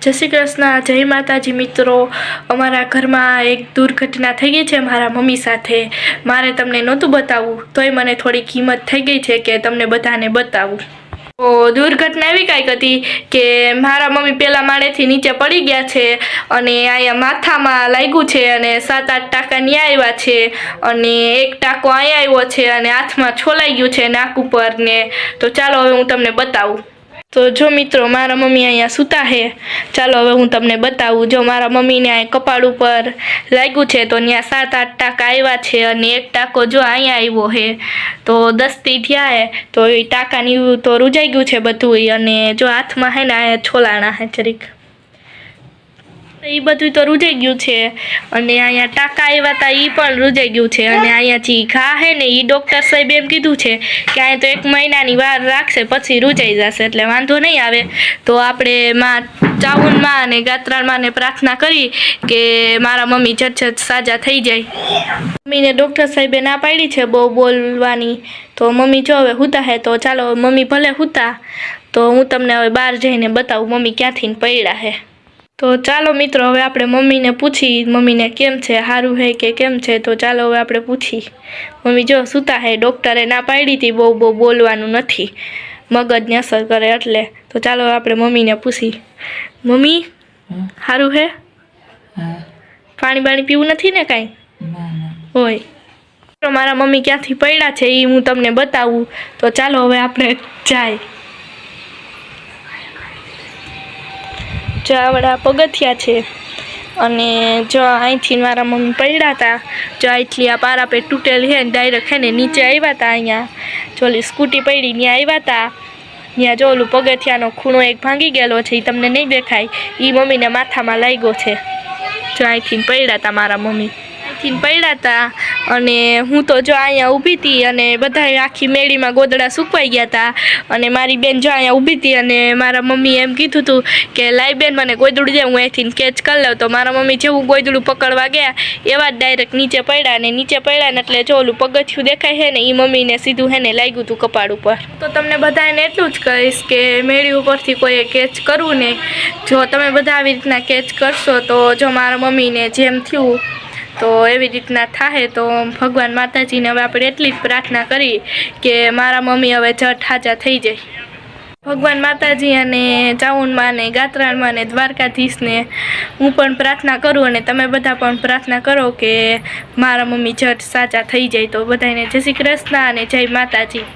જય શ્રી કૃષ્ણ, જય માતાજી મિત્રો. અમારા ઘરમાં એક દુર્ઘટના થઈ ગઈ છે મારા મમ્મી સાથે. મારે તમને નહોતું બતાવવું, તોય મને થોડી કિંમત થઈ ગઈ છે કે તમને બધાને બતાવું. તો દુર્ઘટના એવી કાંઈક હતી કે મારા મમ્મી પહેલાં માળેથી નીચે પડી ગયા છે અને અહીંયા માથામાં લાગ્યું છે અને સાત આઠ ટાંકા ન્યા આવ્યા છે અને એક ટાંકો અહીંયા આવ્યો છે અને હાથમાં છોલાઈ ગયું છે નાક ઉપર ને. તો ચાલો હવે હું તમને બતાવું. તો જો મિત્રો, મારા મમ્મી અહીંયા સૂતા છે. ચાલો હવે હું તમને બતાવું. જો મારા મમ્મીને અહીં કપાળ ઉપર લાગ્યું છે, તો ત્યાં સાત, આઠ ટાંકા આવ્યા છે અને એક ટાંકો જો અહીંયા આવ્યો છે, તો દસથી થયા હે તો એ ટાંકાની તો રૂજાઈ ગયું છે બધું અને જો હાથમાં હે ને આ છોલાણા હે જરીક. એ બધું તો રૂજાઈ ગયું છે. અને અહીંયા ટાંકા આવ્યા હતા એ પણ રૂજાઈ ગયું છે. અને અહીંયા જે ઘા હે ને એ ડૉક્ટર સાહેબ એમ કીધું છે કે અહીંયા તો એક મહિનાની વાર રાખશે, પછી રૂજાઈ જશે. એટલે વાંધો નહીં આવે. તો આપણે માં ચાવુનમાં અને ગાત્રાણમાં ને પ્રાર્થના કરી કે મારા મમ્મી ઝટ ઝટ સાજા થઈ જાય. મમ્મીને ડૉક્ટર સાહેબે ના પાડી છે બહુ બોલવાની. તો મમ્મી જો હવે હુતા હે તો ચાલો મમ્મી ભલે હુતા. તો હું તમને હવે બહાર જઈને બતાવું મમ્મી ક્યાંથી પડ્યા હે. તો ચાલો મિત્રો હવે આપણે મમ્મીને પૂછી મમ્મીને કેમ છે સારું હે કે કેમ છે? તો ચાલો હવે આપણે પૂછી. મમ્મી જો સૂતા હે ડૉક્ટરે ના પાડી હતી બહુ બહુ બોલવાનું નથી. મગજને અસર કરે એટલે. તો ચાલો હવે આપણે મમ્મીને પૂછી. મમ્મી સારું હે? પાણી બાણી પીવું નથી ને કાંઈ? હોય તો મારા મમ્મી ક્યાંથી પડ્યા છે એ હું તમને બતાવું. તો ચાલો હવે આપણે જાય. જો આવડા પગથિયા છે. અને જો અહીંથી મારા મમ્મી પડ્યા હતા જો અહીંથી આ પારાપેટ તૂટેલી છે ને ડાયરેક્ટ હે ને નીચે આવ્યા હતા અહીંયા. જોલી સ્કૂટી પડી ત્યાં આવ્યા હતા ત્યાં જો ઓલું પગથિયાનો ખૂણો એક ભાંગી ગયેલો છે એ તમને નહીં દેખાય. એ મમ્મીને માથામાં લાગ્યો છે. જો અહીંથી પડ્યા હતા મારા મમ્મી. અહીંથી પડ્યા હતા અને હું તો જો અહીંયા ઊભી હતી અને બધા આખી મેળીમાં ગોદડા સુકવાઈ ગયા હતા અને મારી બેન જો અહીંયા ઊભી હતી અને મારા મમ્મી એમ કીધું હતું કે લાઈ બેન, મને ગોદડું દે, હું અહીંથી કેચ કરી લઉં. તો મારા મમ્મી જેવું ગોદડું પકડવા ગયા, એવા જ ડાયરેક્ટ નીચે પડ્યા અને નીચે પડ્યા ને એટલે જો ઓલું પગથિયું દેખાય છે ને એ મમ્મીને સીધું હે ને લાગ્યું હતું કપાળ ઉપર. તો તમને બધાને એટલું જ કહીશ કે, મેળી ઉપરથી કોઈએ કેચ કરવું નહીં. જો તમે બધા આવી રીતના કેચ કરશો તો જો મારા મમ્મીને જેમ થયું તો એવી રીતના થાય તો ભગવાન માતાજીને હવે આપણે એટલી જ પ્રાર્થના કરી કે મારા મમ્મી હવે જટ હાજા થઈ જાય. ભગવાન માતાજી અને ચાઉનમાં ને ગાત્રાણમાં ને દ્વારકાધીશને હું પણ પ્રાર્થના કરું અને તમે બધા પણ પ્રાર્થના કરો કે મારા મમ્મી જટ સાચા થઈ જાય. તો બધાને જય શ્રી કૃષ્ણ અને જય માતાજી.